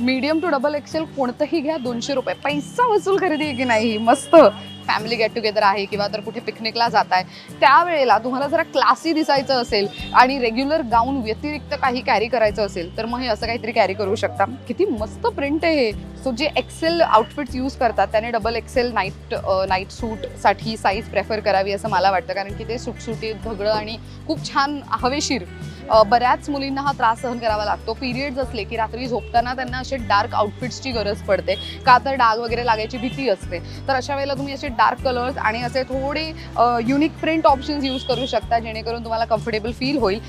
Medium to double XL कोणतंही घ्या दोनशे रुपये. पैसा वसूल खरेदी आहे की नाही? मस्त. फॅमिली गेट टुगेदर आहे किंवा तर कुठे पिकनिकला जात आहे त्यावेळेला तुम्हाला जरा क्लासी दिसायचं असेल आणि रेग्युलर गाऊन व्यतिरिक्त काही कॅरी करायचं असेल तर मग हे असं काहीतरी कॅरी करू शकता. किती मस्त प्रिंट आहे हे. सो जे एक्सेल आउटफिट्स यूज करतात त्याने डबल एक्सेल नाईट नाईट सूटसाठी साईज प्रेफर करावी असं मला वाटतं. कारण की ते सुटसुटीत धगडं आणि खूप छान हवेशीर बऱ्याच मुलींना हा त्रास सहन करावा लागतो. पिरियड्स असले की रात्री झोपताना त्यांना असे डार्क आउटफिट्सची गरज पडते. का तर डाग वगैरे लागायची भीती असते. तर अशा वेळेला तुम्ही असे डार्क कलर्स आणि असे थोडे युनिक प्रिंट ऑप्शन्स यूज करू शकता जेणेकरून तुम्हाला कम्फर्टेबल फील होईल.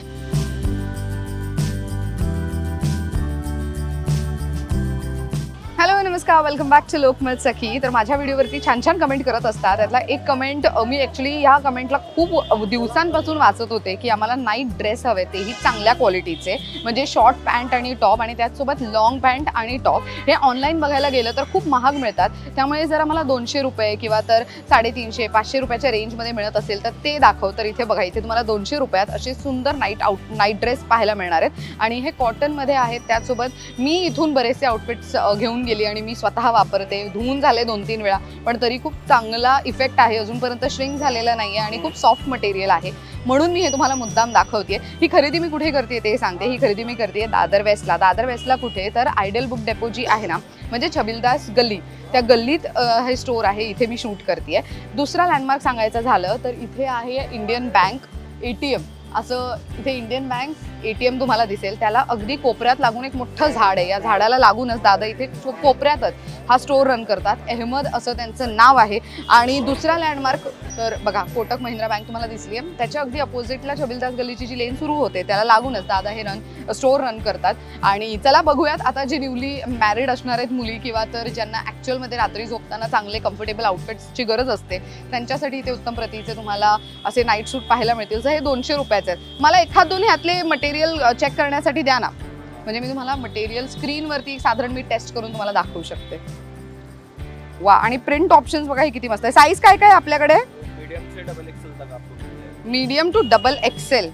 नमस्कार welcome back to Lokmat Sakhi तर माझ्या व्हिडिओवरती छान छान कमेंट करत असतात. त्यातला एक कमेंट मी ॲक्च्युली या कमेंटला खूप दिवसांपासून वाचत होते की आम्हाला नाईट ड्रेस हवे तेही चांगल्या क्वालिटीचे म्हणजे शॉर्ट पॅन्ट आणि टॉप आणि त्याचसोबत लॉंग पॅन्ट आणि टॉप हे ऑनलाईन बघायला गेलं तर खूप महाग मिळतात. त्यामुळे जर आम्हाला दोनशे रुपये किंवा तर साडेतीनशे पाचशे रुपयाच्या रेंजमध्ये मिळत असेल तर ते दाखव. तर इथे बघा इथे तुम्हाला दोनशे रुपयात असे सुंदर नाईट आउट नाईट ड्रेस पाहायला मिळणार आहेत. आणि हे कॉटनमध्ये आहेत त्याचसोबत मी इथून बरेचसे आउटफिट्स घेऊन गेली आणि मी स्वतः वापरते धुवून झाले दोन तीन वेळा. पण तरी खूप चांगला इफेक्ट आहे. अजूनपर्यंत श्रिंक झालेला नाही आहे आणि खूप सॉफ्ट मटेरियल आहे. म्हणून मी हे तुम्हाला मुद्दाम दाखवते ही खरेदी मी कुठे करते ते सांगते. ही खरेदी मी करते दादर वेस्टला. दादर वेस्टला कुठे? तर आयडल बुक डेपो जी आहे ना म्हणजे छबिलदास गल्ली. त्या गल्लीत हे स्टोर आहे. इथे मी शूट करते दुसरा लँडमार्क सांगायचं झालं तर इथे आहे Indian bank A T M असं इथे Indian bank A T M तुम्हाला दिसेल त्याला अगदी कोपऱ्यात लागून एक मोठं झाड आहे. या झाडाला लागूनच दादा इथे कोपऱ्यातच हा स्टोर रन करतात. अहमद असं त्यांचं नाव आहे. आणि दुसरा लँडमार्क तर बघा कोटक महिंद्रा बँक तुम्हाला दिसली आहे. त्याच्या अगदी अपोजिटला छबिलदास गल्लीची जी लेन सुरू होते त्याला लागूनच दादा हे रन स्टोर रन करतात. आणि चला बघूयात आता जे न्यूली मॅरिड असणार आहेत मुली किंवा तर ज्यांना ॲक्च्युअलमध्ये रात्री झोपताना चांगले कम्फर्टेबल आउटफिट्सची गरज असते त्यांच्यासाठी इथे उत्तम प्रतीचे तुम्हाला असे नाईट सूट पाहायला मिळतील. जर हे दोनशे रुपयाचे आहेत. मला एखाद दोन ह्यातले मटेरियल चेक करण्यासाठी द्या ना. म्हणजे मी तुम्हाला मटेरियल स्क्रीनवरती साधारण मी टेस्ट करून तुम्हाला दाखवू शकते. वा आणि प्रिंट ऑप्शन्स बघा हे किती मस्त आहे. साईज काय काय आपल्याकडे? Medium to double XL.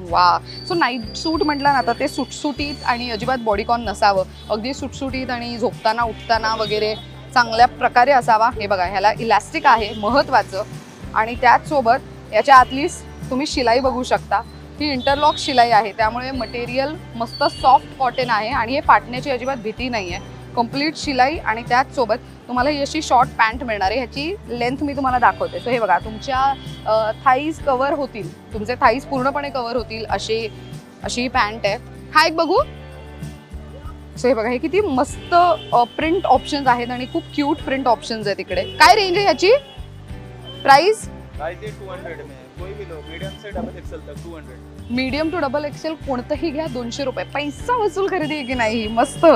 वा. सो नाईट सूट म्हटलं ना तर ते सुटसुटीत आणि अजिबात बॉडीकॉन नसावं. अगदी सुटसुटीत आणि झोपताना उठताना वगैरे चांगल्या प्रकारे असावा. हे बघा ह्याला इलॅस्टिक आहे महत्त्वाचं आणि त्याचसोबत याच्या आतली तुम्ही शिलाई बघू शकता. ही इंटरलॉक शिलाई आहे. त्यामुळे मटेरियल मस्त सॉफ्ट कॉटन आहे आणि हे फाटण्याची अजिबात भीती नाही आहे कंप्लीट शिलाई आणि त्याचसोबत तुम्हाला ही अशी शॉर्ट पॅन्ट मिळणार आहे. ह्याची लेंथ मी तुम्हाला दाखवते. सो हे बघा तुमच्या थाईज कवर होतील. तुमचे थाईज पूर्णपणे कवर होतील अशी अशी ही पॅन्ट आहे. हा एक बघू. सो हे बघा हे किती मस्त प्रिंट ऑप्शन्स आहेत आणि खूप क्यूट प्रिंट ऑप्शन्स आहेत इकडे. काय रेंज आहे ह्याची? प्राइस टू हंड्रेड कोई भी लो मीडियम से डबल एक्सेल तक 200 मीडियम टू डबल एक्सेल कोणतंही घ्या दोनशे रुपये. पैसा वसूल खरेदी आहे की नाही? मस्त.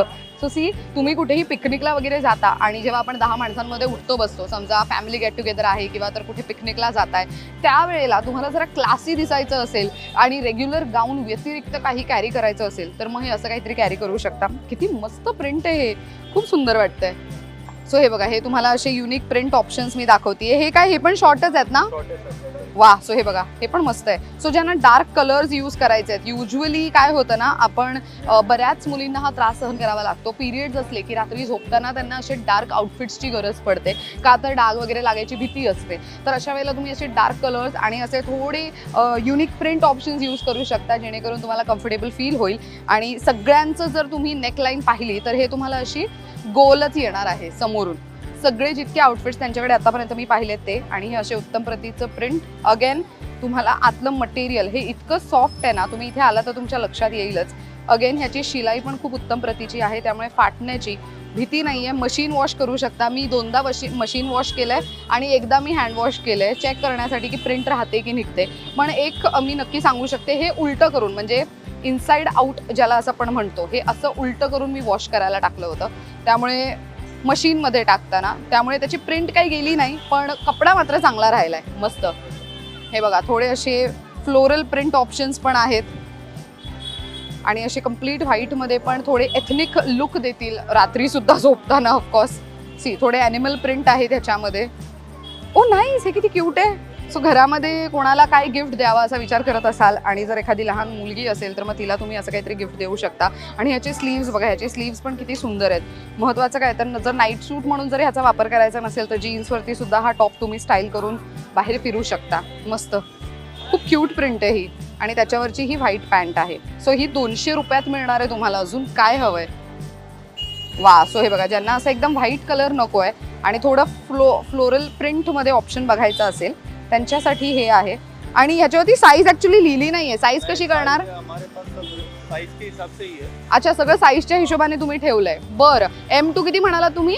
सो सी तुम्ही कुठेही पिकनिकला वगैरे जाता आणि जेव्हा आपण दहा माणसांमध्ये उठतो बसतो समजा फॅमिली गेट टुगेदर आहे किंवा तर कुठे पिकनिकला जाताय त्यावेळेला तुम्हाला जरा क्लासी दिसायचं असेल आणि रेग्युलर गाऊन व्यतिरिक्त काही कॅरी करायचं असेल तर मग हे असं काहीतरी कॅरी करू शकता. किती मस्त प्रिंट आहे हे. खूप सुंदर वाटतंय. सो हे बघा हे तुम्हाला असे युनिक प्रिंट ऑप्शन्स मी दाखवते हे काय हे पण शॉर्टच आहेत ना? वा सो हे बघा हे पण मस्त आहे. सो ज्यांना डार्क कलर्स यूज करायचे आहेत युजली काय होतं ना आपण बऱ्याच मुलींना हा त्रास सहन करावा लागतो. पिरियड्स असले की रात्री झोपताना त्यांना असे डार्क आउटफिट्सची गरज पडते. का तर डाग वगैरे लागायची भीती असते. तर अशा वेळेला तुम्ही असे डार्क कलर्स आणि असे थोडे युनिक प्रिंट ऑप्शन्स यूज करू शकता जेणेकरून तुम्हाला कम्फर्टेबल फील होईल. आणि सगळ्यांचं जर तुम्ही नेकलाईन पाहिली तर हे तुम्हाला अशी गोलच येणार आहे समोरून. सगळे जितके आउटफिट्स त्यांच्याकडे आतापर्यंत मी पाहिलेत ते आणि हे असे उत्तम प्रतीचं प्रिंट अगेन तुम्हाला आतलं मटेरियल हे इतकं सॉफ्ट आहे ना तुम्ही इथे आला तर तुमच्या लक्षात येईलच. अगेन ह्याची शिलाई पण खूप उत्तम प्रतीची आहे त्यामुळे फाटण्याची भीती नाही आहे मशीन वॉश करू शकता. मी दोनदा वशी मशीन वॉश केलं आहे आणि एकदा मी हँड वॉश केलं आहे चेक करण्यासाठी की प्रिंट राहते की निघते. पण एक मी नक्की सांगू शकते हे उलटं करून म्हणजे इनसाइड आउट ज्याला असं आपण म्हणतो हे असं उलटं करून मी वॉश करायला टाकलं होतं. त्यामुळे मशीनमध्ये टाकताना. त्यामुळे त्याची प्रिंट काही गेली नाही पण कपडा मात्र चांगला राहिला आहे मस्त. हे बघा थोडे असे फ्लोरल प्रिंट ऑप्शन्स पण आहेत. आणि असे कंप्लीट व्हाईटमध्ये पण थोडे एथनिक लुक देतील. रात्रीसुद्धा झोपताना ऑफकोर्स सी थोडे ॲनिमल प्रिंट आहे त्याच्यामध्ये ओ नाही हे किती क्यूट आहे. सो घरामध्ये कोणाला काय गिफ्ट द्यावा असा विचार करत असाल आणि जर एखादी लहान मुलगी असेल तर मग तिला तुम्ही असं काहीतरी गिफ्ट देऊ शकता. आणि ह्याचे स्लीव्स बघा ह्याचे स्लीव्स पण किती सुंदर आहेत. महत्त्वाचं काय तर जर नाईट सूट म्हणून जर ह्याचा वापर करायचा नसेल तर जीन्सवरती सुद्धा हा टॉप तुम्ही स्टाईल करून बाहेर फिरू शकता. मस्त. खूप क्यूट प्रिंट आहे ही. आणि त्याच्यावरची ही व्हाईट पॅन्ट आहे. सो ही दोनशे रुपयात मिळणार आहे तुम्हाला अजून. काय हवंय? वा सो हे बघा ज्यांना असं एकदम व्हाईट कलर नको आहे आणि थोडं फ्लो फ्लोरल प्रिंटमध्ये ऑप्शन बघायचं असेल त्यांच्यासाठी हे आहे. आणि ह्याच्यावरती साईज ऍक्च्युली लिहिली नाहीये. साईज कशी करणार? अच्छा सगळं साईजच्या हिशोबाने तुम्ही ठेवलंय. बरं. एम टू किती म्हणाला तुम्ही?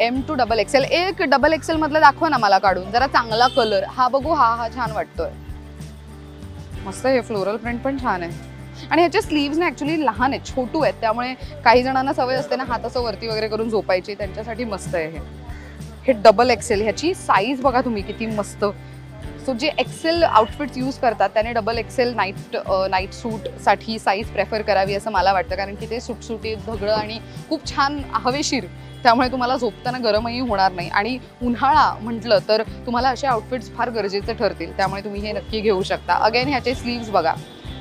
एम टू डबल एक्सेल एक डबल एक्सेल मधलं दाखवा ना मला काढून. जरा चांगला कलर हा बघू हा हा छान वाटतोय. मस्त हे फ्लोरल प्रिंट पण छान आहे. आणि ह्याचे स्लीव्ज ना ऍक्च्युली लहान आहेत छोटू आहेत. त्यामुळे काही जणांना सवय असते ना हात असं वरती वगैरे करून झोपायची. त्यांच्यासाठी मस्त आहे हे. हे डबल एक्सेल ह्याची साईज बघा तुम्ही किती मस्त. सो जे एक्सेल आउटफिट्स यूज करतात त्याने डबल एक्सेल नाईट नाईट सूटसाठी साईज प्रेफर करावी असं मला वाटतं. कारण की ते सुटसुटीत धगडं आणि खूप छान हवेशीर. त्यामुळे तुम्हाला झोपताना गरमही होणार नाही. आणि उन्हाळा म्हटलं तर तुम्हाला असे आउटफिट्स फार गरजेचे ठरतील. त्यामुळे तुम्ही हे नक्की घेऊ शकता. अगेन ह्याचे स्लीव्स बघा.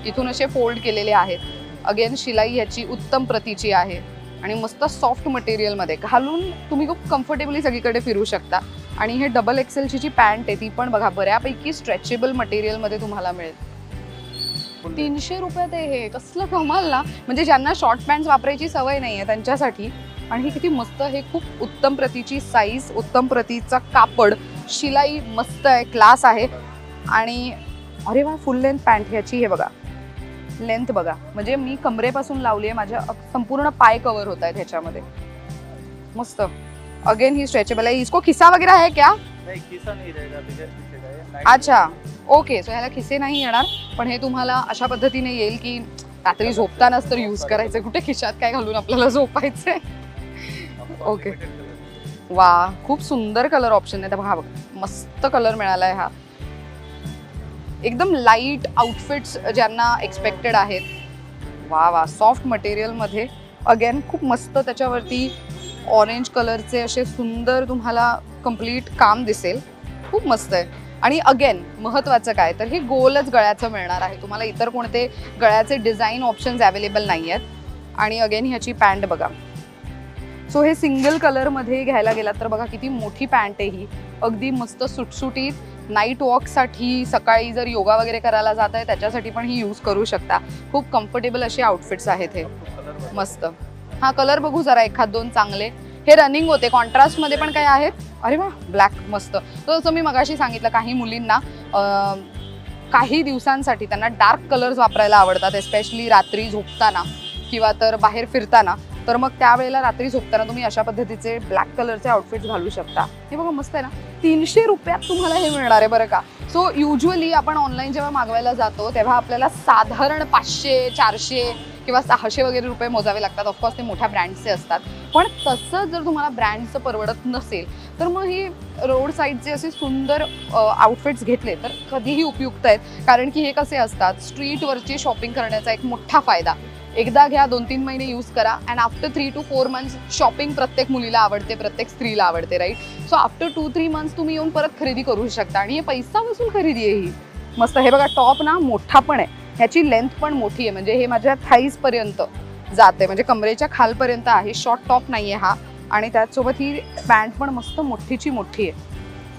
इथून असे फोल्ड केलेले आहेत. अगेन शिलाई ह्याची उत्तम प्रतीची आहे. आणि मस्त सॉफ्ट मटेरियलमध्ये घालून तुम्ही खूप कम्फर्टेबली सगळीकडे फिरू शकता. आणि हे डबल एक्सेलची जी पॅन्ट आहे ती पण बघा बऱ्यापैकी स्ट्रेचेबल मटेरियलमध्ये तुम्हाला मिळेल. तीनशे रुपयात आहे हे कसलं कमाल ना? म्हणजे ज्यांना शॉर्ट पॅन्ट वापरायची सवय नाही आहे त्यांच्यासाठी. आणि हे किती मस्त हे खूप उत्तम प्रतीची साईज उत्तम प्रतीचा कापड. शिलाई मस्त आहे क्लास आहे. आणि अरे वा फुल लेंथ पॅन्ट ह्याची हे बघा. लेंथ बघा. म्हणजे मी कमरेपासून लावली आहे माझ्या संपूर्ण पाय कव्हर होत आहेत ह्याच्यामध्ये. मस्त. अगेन ही स्ट्रेचेबल आहे. इसको खिसा वगैरे आहे क्या? अच्छा. ओके सो ह्याला खिसे नाही येणार पण हे तुम्हाला अशा पद्धतीने येईल की रात्री झोपतानाच तर यूज करायचं. कुठे खिशात काय घालून आपल्याला झोपायचंय? ओके. वा खूप सुंदर कलर ऑप्शन आहे. बघा बघा. मस्त कलर मिळालाय हा. एकदम लाइट आउटफिट्स ज्यांना एक्सपेक्टेड आहेत. वा वा सॉफ्ट मटेरियलमध्ये अगेन खूप मस्त त्याच्यावरती ऑरेंज कलरचे असे सुंदर तुम्हाला कंप्लीट काम दिसेल. खूप मस्त आहे. आणि अगेन महत्त्वाचं काय? तर हे गोलच गळ्याचं मिळणार आहे. तुम्हाला इतर कोणते गळ्याचे डिझाईन ऑप्शन्स अवेलेबल नाही आहेत आणि अगेन ह्याची पॅन्ट बघा. सो हे सिंगल कलरमध्ये घ्यायला गेलात तर बघा किती मोठी पॅन्ट आहे ही. अगदी मस्त सुटसुटीत नाईट वॉकसाठी सकाळी जर योगा वगैरे करायला जात आहे त्याच्यासाठी पण ही यूज करू शकता. खूप कम्फर्टेबल असे आउटफिट्स आहेत हे. मस्त. हा कलर बघू जरा एखाद दोन चांगले. हे रनिंग होते. कॉन्ट्रास्टमध्ये पण काही आहेत. अरे वा ब्लॅक मस्त. तर जसं मी मगाशी सांगितलं काही मुलींना काही दिवसांसाठी त्यांना डार्क कलर्स वापरायला आवडतात एस्पेशली रात्री झोपताना. किंवा तर बाहेर फिरताना तर मग त्यावेळेला रात्री झोपताना तुम्ही अशा पद्धतीचे ब्लॅक कलरचे आउटफिट्स घालू शकता. हे बघा मस्त आहे ना? तीनशे रुपयात तुम्हाला हे मिळणार आहे बरं का? सो युजली आपण ऑनलाईन जेव्हा मागवायला जातो तेव्हा आपल्याला साधारण पाचशे चारशे किंवा सहाशे वगैरे रुपये मोजावे लागतात. ऑफकोर्स ते मोठ्या ब्रँडचे असतात. पण तसं जर तुम्हाला ब्रँडचं परवडत नसेल तर मग ही रोड साईडचे असे सुंदर आउटफिट्स घेतले तर कधीही उपयुक्त आहेत. कारण की हे कसे असतात? स्ट्रीटवरची शॉपिंग करण्याचा एक मोठा फायदा. एकदा घ्या दोन तीन महिने यूज करा. And after three to four months shopping प्रत्येक मुलीला आवडते प्रत्येक स्त्रीला आवडते right so after two three months तुम्ही येऊन परत खरेदी करू शकता. आणि हे पैसा वसूल खरेदी आहे ही. मस्त हे बघा टॉप ना मोठा पण आहे. ह्याची लेंथ पण मोठी आहे. म्हणजे हे माझ्या थाईजपर्यंत जाते. म्हणजे कमरेच्या खालपर्यंत आहे. शॉर्ट टॉप नाही आहे हा. आणि त्याचसोबत ही पॅन्ट पण मस्त मोठीची मोठी आहे.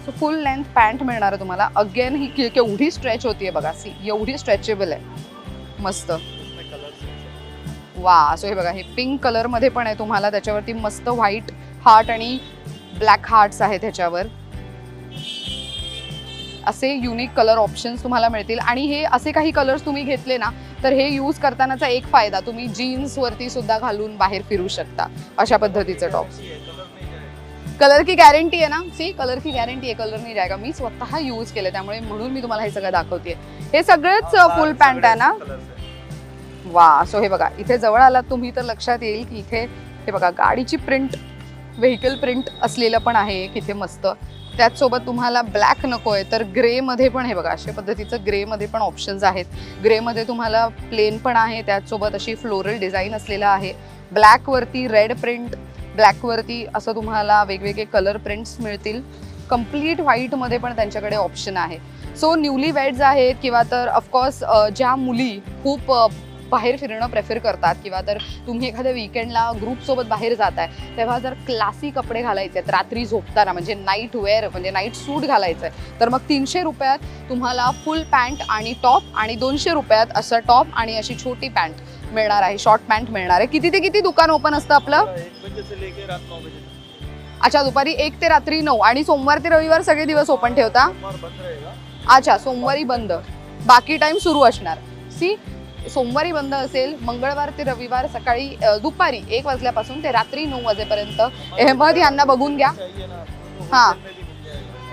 सो फुल लेंथ पॅन्ट मिळणार आहे तुम्हाला. अगेन ही केवढी स्ट्रेच होती आहे बघा. सी एवढी स्ट्रेचेबल आहे. मस्त. वा सो हे बघा हे पिंक कलरमध्ये पण आहे तुम्हाला त्याच्यावरती मस्त व्हाईट हार्ट आणि ब्लॅक हार्ट्स आहेत ह्याच्यावर. असे युनिक कलर ऑप्शन्स तुम्हाला मिळतील. आणि हे असे काही कलर्स तुम्ही घेतले ना तर हे यूज करतानाचा एक फायदा तुम्ही जीन्सवरती सुद्धा घालून बाहेर फिरू शकता अशा पद्धतीचं टॉप। कलर की गॅरंटी आहे ना? सी कलर की गॅरंटी आहे कलर नाही जायगा. मी स्वतः यूज केले त्यामुळे म्हणून मी तुम्हाला हे सगळं दाखवते हे सगळेच फुल पॅन्ट आहे ना। वा सो हे बघा इथे जवळ आलात तुम्ही तर लक्षात येईल की इथे हे बघा गाडीची प्रिंट व्हेकल प्रिंट असलेलं पण आहे एक इथे मस्त. त्याचसोबत तुम्हाला ब्लॅक नको आहे तर ग्रेमध्ये पण हे बघा अशा पद्धतीचं ग्रेमध्ये पण ऑप्शन्स आहेत. ग्रेमध्ये तुम्हाला प्लेन पण आहे त्याचसोबत अशी फ्लोरल डिझाईन असलेलं आहे. ब्लॅकवरती रेड प्रिंट ब्लॅकवरती असं तुम्हाला वेगवेगळे कलर प्रिंट्स मिळतील. कंप्लीट व्हाईटमध्ये पण त्यांच्याकडे ऑप्शन आहे. सो न्यूली वेड्स आहेत किंवा तर ऑफकोर्स ज्या मुली खूप बाहेर फिरणं प्रेफर करतात किंवा तर तुम्ही एखाद्या विकेंडला ग्रुपसोबत बाहेर जाताय तेव्हा जर क्लासी कपडे घालायचे आहेत रात्री झोपताना म्हणजे नाईट वेअर म्हणजे नाईट सूट घालायचं आहे तर मग तीनशे रुपयात तुम्हाला फुल पॅन्ट आणि टॉप आणि दोनशे रुपयात असं टॉप आणि अशी छोटी पॅन्ट मिळणार आहे शॉर्ट पॅन्ट मिळणार आहे. किती ते किती दुकान ओपन असतं आपलं? तक अच्छा दुपारी एक ते रात्री नऊ. आणि सोमवार ते रविवार सगळे दिवस ओपन ठेवता? अच्छा सोमवारी बंद. बाकी टाइम सुरू असणार. सी सोमवारी बंद असेल मंगळवार ते रविवार सकाळी दुपारी एक वाजल्यापासून ते रात्री नऊ वाजेपर्यंत अहमद यांना बघून घ्या. हां.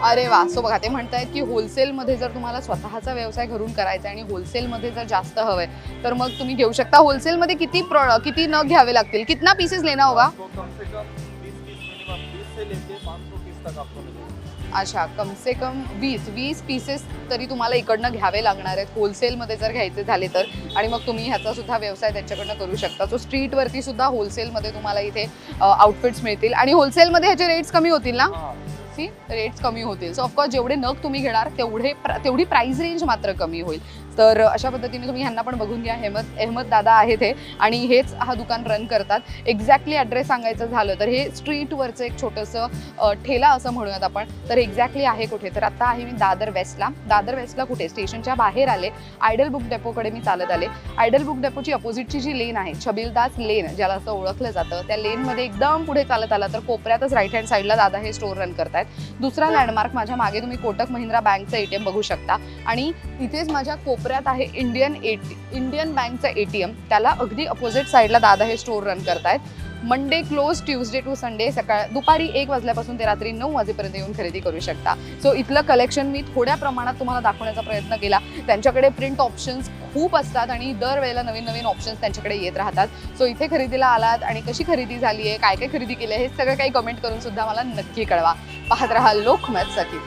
अरे वा. सो बघा ते म्हणतायत की होलसेलमध्ये जर तुम्हाला स्वतःचा व्यवसाय घरून करायचा आहे आणि होलसेलमध्ये जर जास्त हवंय तर मग तुम्ही घेऊ शकता. होलसेलमध्ये किती प्र किती नग घ्यावे लागतील? कितना पीसेस लेना होगा? अच्छा कम से कम वीस वीस पीसेस तरी तुम्हाला इकडनं घ्यावे लागणार आहेत. होलसेलमध्ये जर घ्यायचे झाले तर. आणि मग तुम्ही ह्याचा सुद्धा व्यवसाय त्यांच्याकडनं करू शकता. सो स्ट्रीटवरती सुद्धा होलसेलमध्ये तुम्हाला इथे आउटफिट्स मिळतील. आणि होलसेलमध्ये ह्याचे रेट्स कमी होतील ना? सी रेट्स कमी होतील. सो ऑफकोर्स जेवढे नग तुम्ही घेणार तेवढे तेवढी प्राइस रेंज मात्र कमी होईल. तर अशा पद्धतीने तुम्ही ह्यांना पण बघून घ्या. हेमत अहमद दादा आहेत हे आणि हेच हा दुकान रन करतात. एक्झॅक्टली ॲड्रेस सांगायचं झालं तर हे स्ट्रीटवरचं एक छोटंसं ठेला असं म्हणूयात आपण. तर एक्झॅक्टली आहे कुठे? तर आता आहे मी दादर वेस्टला दादर वेस्टला कुठे? स्टेशनच्या बाहेर आले. आयडल बुक डेपोकडे मी चालत आले. आयडल बुक डेपोची अपोजिटची जी लेन आहे छबिलदास लेन ज्याला असं ओळखलं जातं त्या लेनमध्ये एकदम पुढे चालत आला तर कोपऱ्यातच राईट हँड साईडला दादा हे स्टोर रन करतायत. दुसरा लँडमार्क माझ्या मागे तुम्ही कोटक महिंद्रा बँकचं एटीएम बघू शकता. आणि तिथेच माझ्या कोप कोपऱ्यात आहे इंडियन एटी इंडियन बँकचं एम त्याला अगदी अपोजिट साईडला दादा हे स्टोर रन करतायत. Monday close Tuesday to Sunday सकाळ दुपारी एक वाजल्यापासून ते रात्री नऊ वाजेपर्यंत येऊन खरेदी करू शकता. सो इथलं कलेक्शन मी थोड्या प्रमाणात तुम्हाला दाखवण्याचा प्रयत्न केला. त्यांच्याकडे प्रिंट ऑप्शन्स खूप असतात आणि दरवेळेला नवीन नवीन ऑप्शन्स त्यांच्याकडे येत राहतात. सो इथे खरेदीला आलात आणि कशी खरेदी झाली आहे काय काय खरेदी केली आहे हे सगळं काही कमेंट करून सुद्धा मला नक्की कळवा. पाहत राहा लोकमत सखी.